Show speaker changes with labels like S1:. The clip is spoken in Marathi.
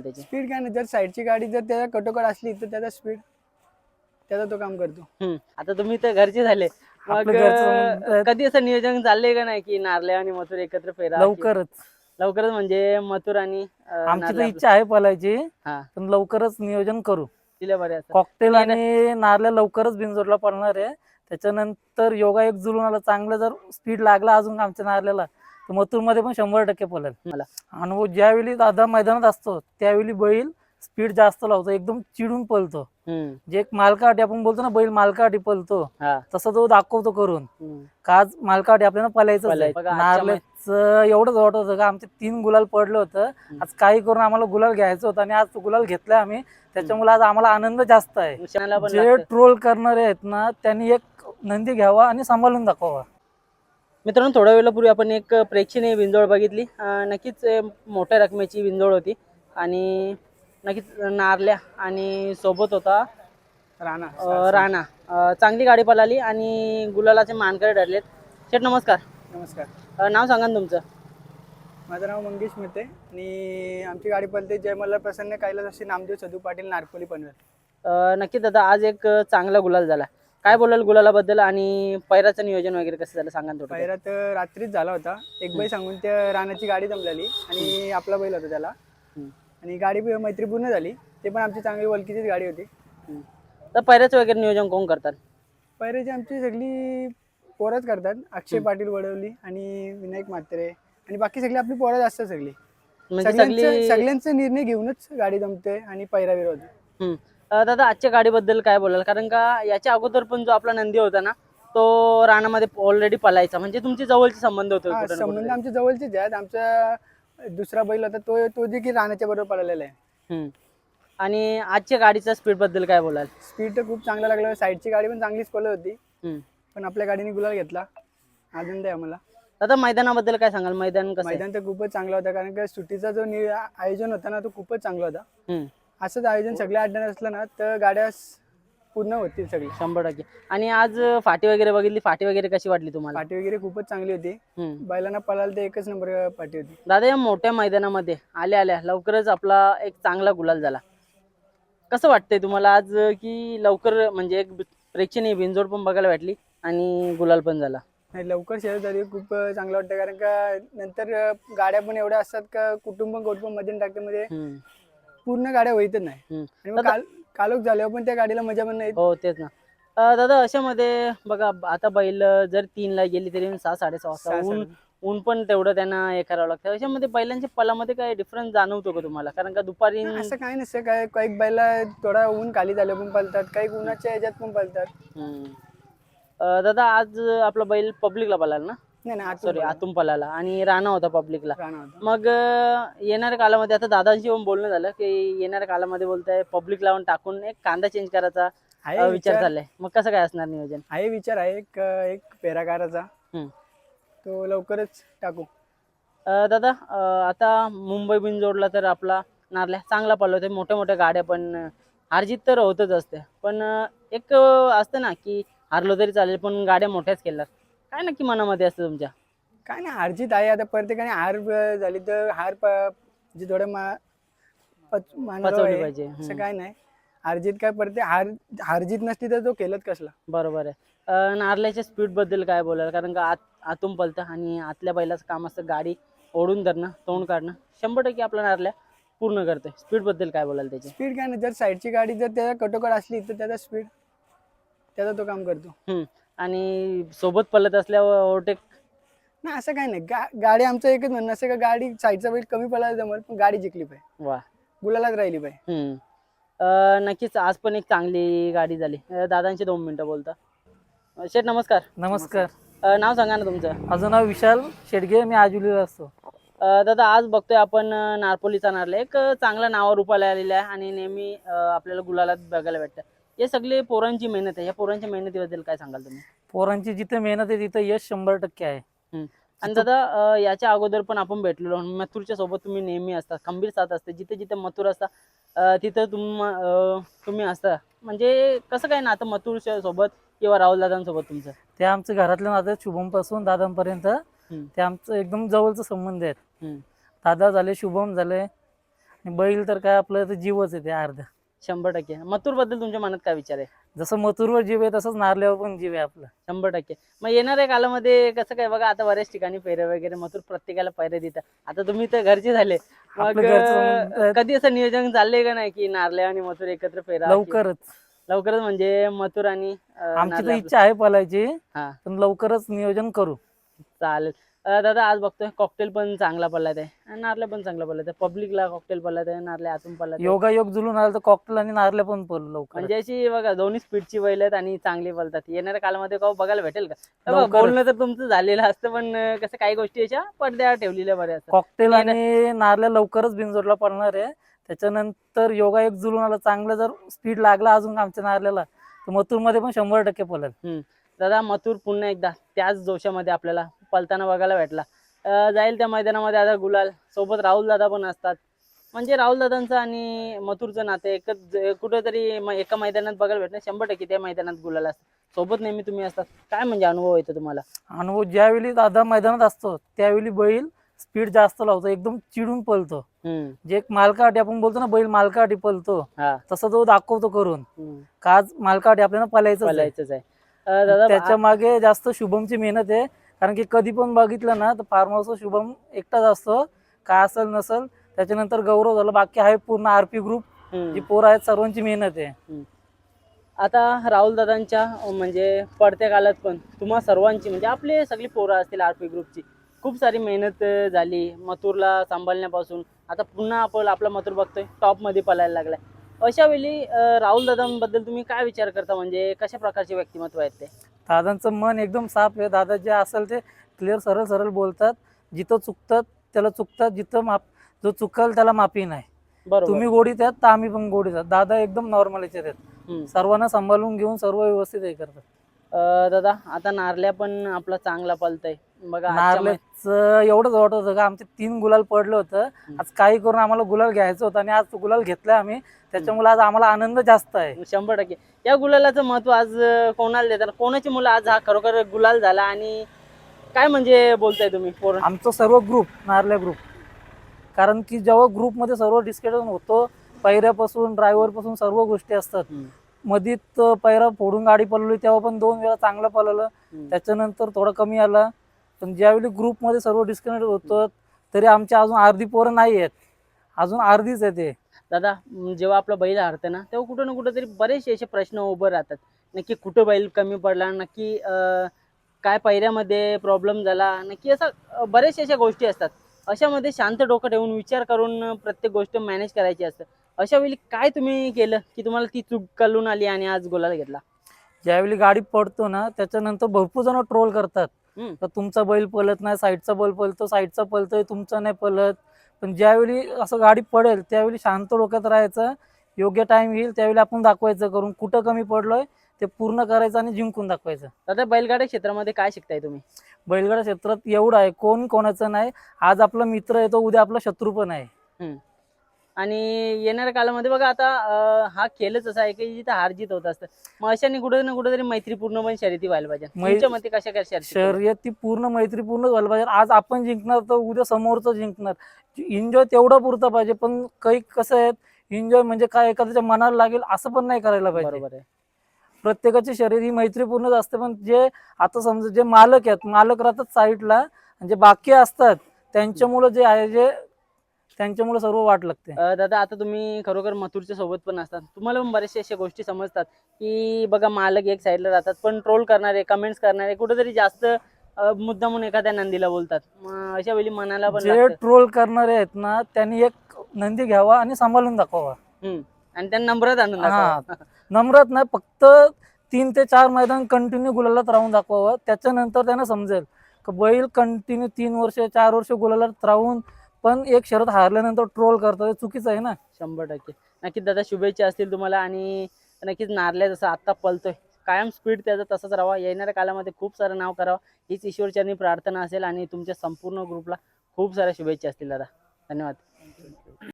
S1: त्याची.
S2: स्पीड काय नाही जर साईडची गाडी जर त्याच्या कटोकट असली तर त्याचा स्पीड त्याचा तो काम करतो.
S1: हम्म. आता तुम्ही तर घरचे झाले. मग
S3: आपलं घरचं संबंध
S1: अं,
S3: आहेत.
S1: कधी असं नियोजन चाललंय का नाही की नारले आणि मथुर एकत्र फेरा?
S3: लवकरच.
S1: लवकरच म्हणजे मथुर आणि अं,
S3: आमची तर इच्छा आहे पलायची
S1: हा.
S3: पण लवकरच नियोजन करू.
S1: दिल्या बरे असं.
S3: कॉकटेल आणि नारल्या लवकरच बिनजोडला पडणार आहे. त्याच्यानंतर योगा एक जुळून आला चांगलं जर स्पीड लागला अजून आमच्या नारल्याला तर मथुरमध्ये पण शंभर टक्के पळेल
S1: मला.
S3: आणि ज्यावेळी दादा मैदानात असतो त्यावेळी बैल स्पीड जास्त लावतो. एकदम चिडून पळतो. जे एक मालकासाठी आपण बोलतो ना बैल मालकासाठी पळतो. तसं तो दाखवतो करून.
S1: हम्म.
S3: का आज मालकासाठी आपल्याला नारल्याचं एवढंच वाटत होतं का आमचे तीन गुलाल पडलं होतं. आज काही करून आम्हाला गुलाल घ्यायचं होतं आणि आज तो गुलाल घेतलाय आम्ही. त्याच्यामुळे आज आम्हाला आनंद जास्त आहे. जे. ट्रोल करणारे आहेत ना त्यांनी एक नंदी घ्यावा आणि सांभाळून दाखवावा.
S1: मित्रांनो थोड्या वेळापूर्वी आपण एक प्रेक्षणीय विंजोळ बघितली. नक्कीच मोठ्या रकमेची विंजोळ होती. आणि नक्कीच नारल्या आणि सोबत होता
S2: राणा
S1: राणा. चांगली गाडी पळाली आणि गुलालाचे मानकरी ठरलेत. शेठ नमस्कार.
S2: नमस्कार.
S1: नाव सांगा ना तुमचं.
S2: माझं नाव मंगेश मेते आणि आमची गाडी पळते जयमल्ला प्रसन्न कैलास अशी नामदेव सदू पाटील नारपोली पनवेल.
S1: नक्कीच आता आज एक चांगला गुलाल झाला. काय बोलाल गुलालाबद्दल आणि पैराचं नियोजन वगैरे कसं झालं? सांगा ना थोडं
S2: तर रात्रीच झाला होता. एक बैल सांगून त्या रानाची गाडी जमलेली आणि आपला बैल होता त्याला.
S1: हम्म.
S2: आणि गाडी बी मैत्रीपूर्ण झाली. ते पण आमची चांगली वलकीचीच गाडी होती.
S1: हम्म. तर पैराचं वगैरे नियोजन कोण करतात?
S2: पहिल्याची आमची सगळी पोरच करतात. अक्षय. पाटील वडवली आणि विनायक म्हात्रे. आणि बाकी सगळी आपली पोरच असतात सगळी.
S1: म्हणजे
S2: सगळ्यांचं
S1: सगळी
S2: सगळ्यांचा निर्णय घेऊनच गाडी जमते आणि पैरा विरोध.
S1: हम्म. अं, दादा आजच्या गाडीबद्दल काय बोलाल? कारण का याच्या अगोदर पण जो आपला नंदी होता ना तो रानामध्ये ऑलरेडी पलायचा. म्हणजे तुमचे जवळचे संबंध होते
S2: हा
S1: कुठं ना
S2: संबंध
S1: कुठं.
S2: आमच्या जवळचेच आहेत. आमचा दुसरा बैल होता तो तो देखील रानाच्या बरोबर पळालेला आहे.
S1: हम्म. आणि आजच्या गाडीच्या स्पीडबद्दल काय बोलाल?
S2: स्पीड तर खूप चांगला लागला. साईडची गाडी पण चांगलीच पळत होती.
S1: हम्म.
S2: पण आपल्या गाडीने गुलाल घेतला. आनंद आहे आम्हाला.
S1: दादा मैदानाबद्दल काय सांगाल? मैदान कसं आहे?
S2: मैदान तर खूपच चांगला होता. कारण का सुट्टीचा जो नि- आयोजन होता ना तो खूपच चांगला होता.
S1: हम्म.
S2: असंच आयोजन सगळ्या अड्ड्यात असलं ना तर गाड्या पूर्ण होतील सगळी.
S1: शंभर टक्के. आणि आज फाटी वगैरे बघितली फाटी वगैरे कशी वाटली तुम्हाला?
S2: पाठी वगैरे खूपच चांगली होती.
S1: हम्म.
S2: बैलांना पळायला तर एकच नंबर पाठी होती.
S1: दादा या मोठ्या मैदानामध्ये आल्या आल्या लवकरच आपला एक चांगला गुलाल झाला. कसं वाटतंय तुम्हाला आज की लवकर म्हणजे एक प्रेक्षणीय बिनजोड पण बघायला भेटली आणि गुलाल पण झाला?
S2: नाही लवकर शर्यत झाली खूप चांगलं वाटतं कारण का नंतर गाड्या पण एवढ्या असतात का कुटुंब कौटुंबमध्ये टाकते मध्ये
S1: हम्म.
S2: पूर्ण गाड्या होईतच नाही.
S1: हम्म.
S2: आणि मग
S1: दादा-
S2: काल कालोख झाल्यावर पण त्या गाडीला मजा पण नाही
S1: हो तेच ना. अं, दादा अशामध्ये बघा आता बैल जर तीनला गेली तरी सहा साडेसहा वाजता
S2: सहा-
S1: ऊन
S2: साडे-
S1: ऊन पण तेवढं त्यांना हे करावं लागतं. अशामध्ये बैलांच्या पलामध्ये काय डिफरन्स जाणवतो का तुम्हाला? कारण का दुपारी
S2: असं काही नसतं. काय काही बैला थोडा ऊन खाली झालं पण पळतात काही उन्हाच्या ह्याच्यात पण पळतात
S1: हम्म. अं, दादा आज आपला बैल पब्लिकला पळाला ना?
S2: नाही नाही
S1: सॉरी
S2: आतून
S1: आतून पळाला आणि राणा होता पब्लिकला
S2: राणा होता.
S1: मग अं, येणाऱ्या कालामध्ये आता दादांशी पण बोलणं झालं की येणाऱ्या कालामध्ये बोलताय पब्लिक लावून टाकून एक कांदा चेंज करायचा
S2: आहे
S1: विचार
S2: विचार.
S1: चाललाय मग कसं काय असणार नियोजन?
S2: आहे विचार आहे एक एक पेराकाराचा
S1: हम्म.
S2: तो लवकरच टाकू.
S1: अं, दादा अं, आता मुंबई बिनजोडला तर आपला नारल्या चांगला पळवते मोठ्या मोठ्या गाड्या पण अं, हारजीत तर होतच असते. पण अं, एक अं, असतं ना की हारलो तरी चालेल पण गाड्या मोठ्याच केल्या काय नक्की मनामध्ये असतं तुमच्या?
S2: काय नाही हारजीत आहे आता प्रत्येकाने हार झाली तर हार जे थोडं मा पच- मानावं
S1: पचवली
S2: आहे.
S1: पाहिजे.
S2: असं. काय नाही. हारजीत काय पडते हार हारजीत नसती तर तो केलंच कसला.
S1: बरोबर आहे. अं, नारल्याच्या स्पीडबद्दल काय बोलाल? कारण का आत आतून पलतं आणि आतल्या बैलाचं काम असतं गाडी ओढून धरणं तोंड काढणं. शंभर टक्के आपला नारल्या पूर्ण करते स्पीडबद्दल काय बोलाल त्याची?
S2: स्पीड काय नाही जर साईडची गाडी जर त्याच्या कटोकट असली तर त्याचा स्पीड त्याचा तो काम करतो.
S1: हम्म. आणि सोबत पलत असल्यावर ओव्हरटेक?
S2: नाही असं काय नाही. गा गाडी आमचं एकच म्हणणं असं का गाडी साईडचा वेट कमी पडायला जमल पण गाडी जिंकली पाहिजे.
S1: वा
S2: गुलालाच राहिली पाहिजे.
S1: हम्म. अं, नक्कीच आज पण एक चांगली गाडी झाली. अं, दादांची दोन मिनिटं बोलता. अं, शेठ नमस्कार.
S3: नमस्कार.
S1: अं, नाव सांगा ना तुमचं.
S3: माझं नाव विशाल शेडगे मी आजुलीला असतो.
S1: अं, दादा आज बघतोय आपण अं, नारपोलीचा नारला एक अं, चांगलं नावावर रूपाला आलेलं आहे आणि नेहमी अं, आपल्याला गुलालात बघायला भेटतं. हे सगळे पोरांची मेहनत आहे. या पोरांच्या मेहनतीबद्दल काय सांगाल तुम्ही?
S3: पोरांची जिथे मेहनत आहे तिथे यश शंभर टक्के आहे.
S1: आणि दादा याच्या अगोदर पण आपण भेटलेलो मथुरच्या सोबत तुम्ही नेहमी असता खंबीर साथ असते. जिथे जिथे मथुर असता तिथं तुम तुम्ही असता. म्हणजे कसं काय ना आता मथुरच्या सोबत किंवा राहुल दादांसोबत तुमचं?
S3: ते आमचं घरातल्या नातं शुभमपासून दादांपर्यंत. ते आमचं एकदम जवळचं संबंध आहेत. दादा झाले शुभम झाले. आणि बैल तर काय आपलं तर जीवच आहे ते अर्ध.
S1: शंभर टक्के. मथुरबद्दल तुमच्या मनात काय विचार आहे?
S3: जसं मथुरवर जीव आहे तसंच नारल्यावर पण जीव आहे आपलं.
S1: शंभर टक्के. मग येणाऱ्या कालामध्ये कसं काय बघा आता बऱ्याच ठिकाणी पैरे वगैरे मथुर प्रत्येकाला पैरे देतात. आता तुम्ही तर घरचे झाले. मग
S3: आपलं घरचं
S1: अं, कधी असं नियोजन चाललंय का नाही की नारल्या आणि मथुर एकत्र फेरा की-
S3: लवकरच.
S1: लवकरच म्हणजे मथुर आणि अं,
S3: आमची तर
S1: नारल्या
S3: इच्छा आहे पलायची
S1: हा.
S3: पण लवकरच नियोजन करू.
S1: चालेल. दादा आज बघतोय कॉकटेल पण चांगला पडलाय आहे नारल्या पण चांगला पडलाय पब्लिकला कॉकटेल पडलाय आहे नारल्या आतून पडलाय
S3: योगा योग जुलून आलं तर कॉकटेल आणि नारल्या पण पडू लवकर.
S1: म्हणजे अशी बघा दोन्ही स्पीडची बैल आहेत आणि चांगली बोलतात. येणाऱ्या काळामध्ये का बघायला भेटेल का. बोलणं तर तुमचं झालेलं असतं पण कसं काही गोष्टी अशा पडद्या ठेवलेल्या बऱ्या असतात.
S3: कॉकटेल आणि नारल्या लवकरच बिनजोडला पडणार आहे. त्याच्यानंतर योगा योग जुलून आला चांगलं जर स्पीड लागला अजून आमच्या नारल्याला तर मथुरमध्ये पण शंभर टक्के पळेल
S1: दादा मथुर पुन्हा एकदा त्याच जोशामध्ये आपल्याला पलताना बघायला भेटला. जाईल त्या मैदानामध्ये आता गुलाल. सोबत राहुल दादा पण असतात. म्हणजे राहुल दादांचं आणि मथुरचं नातं एकच कुठेतरी म- एका मैदानात बघायला भेटणं शंभर टक्के त्या मैदानात गुलाल असतात. सोबत नेहमी तुम्ही असतात. काय म्हणजे अनुभव येतो तुम्हाला?
S3: अनुभव ज्यावेळी दादा मैदानात असतो त्यावेळी बैल स्पीड जास्त लावतो एकदम चिडून पळतो जे एक मालकाटी आपण बोलतो ना बैल मालकाटी पळतो
S1: हा.
S3: तसं तो दाखवतो करून.
S1: हम्म.
S3: का आज मालकाटी आपल्याला पळायचं
S1: बोलायचंच आहे.
S3: त्याच्यामागे जास्त शुभमची मेहनत आहे. कारण की कधी पण बघितलं ना तर फार्म हाऊस शुभम एकटाच असतो. काय असेल नसल त्याच्यानंतर गौरव झालं. बाकी आहे पूर्ण आरपी ग्रुप. जी पोरं आहेत सर्वांची मेहनत आहे.
S1: आता राहुल दादांच्या म्हणजे पडत्या काळात पण तुम्हा सर्वांची म्हणजे आपले सगळी पोरं असतील आर पी ग्रुपची खूप सारी मेहनत झाली. मथुरला सांभाळण्यापासून. आता पुन्हा आपण आपला मथुर बघतोय. टॉपमध्ये पळायला लागलाय. अशा वेळी राहुल दादांबद्दल तुम्ही काय विचार करता? म्हणजे कशा प्रकारचे व्यक्तिमत्व आहेत ते?
S3: दादांचं मन एकदम साफ आहे. दादा जे असेल ते क्लिअर सरळ सरळ बोलतात. जिथं चुकतात त्याला चुकतात जिथं माप जो चुकल त्याला माफी नाही. तुम्ही गोडीत आहेत तर आम्ही पण गोडीत आहात दादा एकदम नॉर्मल याच्यात आहेत. सर्वांना सांभाळून घेऊन सर्व व्यवस्थित हे करतात.
S1: दादा आता नारल्या पण आपला चांगला पलतय. बघा आजच्या मै-
S3: नारळच एवढंच वाटत होतं का आमचे तीन गुलाल पडलं होतं. आज काही करून आम्हाला गुलाल घ्यायचं होतं आणि आज तो गुलाल घेतलाय आम्ही. त्याच्यामुळे आज आम्हाला आनंद जास्त आहे.
S1: शंभर टक्के. या गुलालाचं महत्त्व आज कोणाला देतात कोणाची मुलं आज हा खरोखर गुलाल झाला आणि काय म्हणजे बोलताय तुम्ही
S3: आमचं सर्व ग्रुप नारल्या ग्रुप कारण की जेव्हा ग्रुपमध्ये सर्व डिस्कशन होतो पैऱ्यापासून ड्रायव्हरपासून सर्व गोष्टी असतात. मधीत पैरा फोडून गाडी पळवली तेव्हा पण दोन वेळा चांगलं पळवलं. त्याच्यानंतर थोडं कमी आला. पण ज्यावेळी ग्रुपमध्ये सर्व डिस्कनेक्ट होतं तरी आमच्या अजून अर्धी पोरं नाही आहेत अजून अर्धीच आहे ते.
S1: दादा जेव्हा आपला बैल हरतं ना तेव्हा कुठं ना कुठं तरी बरेचसे असे प्रश्न उभे राहतात. नक्की कुठं बैल कमी पडला नक्की काय पैऱ्यामध्ये प्रॉब्लेम झाला नक्की असं बरेचशा अशा गोष्टी असतात. अशामध्ये शांत डोकं ठेवून विचार करून प्रत्येक गोष्ट मॅनेज करायची असतं. अशा वेळी काय तुम्ही केलं की तुम्हाला ती चूक कळून आली आणि आज गोलाला घेतला?
S3: ज्यावेळी गाडी पडतो ना त्याच्यानंतर भरपूर जण ट्रोल करतात. तर तुमचा बैल पळत नाही साईडचा बैल पळतो साईडचा पळतोय तुमचा नाही पळत. पण ज्यावेळी असं गाडी पडेल त्यावेळी शांत डोक्यात राहायचं. योग्य टाइम येईल त्यावेळी आपण दाखवायचं करून कुठं कमी पडलोय ते पूर्ण करायचं आणि जिंकून दाखवायचं.
S1: दादा बैलगाड्या क्षेत्रामध्ये काय शिकताय तुम्ही?
S3: बैलगाडा क्षेत्रात एवढं आहे कोण कोणाचं नाही. आज आपला मित्र आहे तो उद्या आपला शत्रू पण आहे.
S1: आणि येणाऱ्या काळामध्ये बघा आता हा खेळच असा आहे की जिथे हार जीत होत असतं. मग अशाने कुठे ना कुठेतरी मैत्रीपूर्ण पण शर्यती व्हायला पाहिजे. तुमच्या मते कशा काय शर्यती
S3: शर्यत ती पूर्ण मैत्रीपूर्ण झालं पाहिजे. आज आपण जिंकणार तर उद्या समोरचं जिंकणार. एन्जॉय तेवढा पुरता पाहिजे पण काही कसं आहे एन्जॉय म्हणजे काय एखाद्याच्या मनाला लागेल असं पण नाही करायला पाहिजे.
S1: बरोबर आहे.
S3: प्रत्येकाची शरीर ही मैत्रीपूर्णच असते पण जे आता समजा जे मालक आहेत मालक राहतात साईडला जे बाकी असतात त्यांच्यामुळं जे आहे जे त्यांच्यामुळे सर्व वाट लागते.
S1: अं, दादा आता तुम्ही खरोखर मथुरच्या सोबत पण असतात. तुम्हाला पण बऱ्याचशा अशा गोष्टी समजतात की बघा मालक एक साईडला राहतात पण ट्रोल करणारे कमेंट्स करणारे कुठेतरी जास्त अं, मुद्दामून एखाद्या नंदीला बोलतात. अशा वेळी मनाला पण
S3: जे
S1: लागतं.
S3: ट्रोल करणारे आहेत ना त्यांनी एक नंदी घ्यावा आणि सांभाळून दाखवावा.
S1: हम्म. आणि त्यांना नम्रत आणून
S3: हा.
S1: दाखवा.
S3: नम्रत नाही फक्त तीन ते चार मैदान कंटिन्यू गुलालात राहून दाखवावं. त्याच्यानंतर त्यांना समजेल. का बैल कंटिन्यू तीन वर्ष चार वर्ष गुलालात राहून पण एक शरद हारल्यानंतर ट्रोल करतात चुकीचं आहे ना?
S1: शंभर टक्के. नक्कीच दादा शुभेच्छा असतील तुम्हाला आणि नक्कीच नारल्या जसं आत्ता पलतोय. कायम स्पीड त्याचा तसंच राहावा. येणाऱ्या काळामध्ये खूप सारं नाव करावं. हीच ईश्वरचरणी प्रार्थना असेल आणि तुमच्या संपूर्ण ग्रुपला खूप साऱ्या शुभेच्छा असतील दादा. धन्यवाद.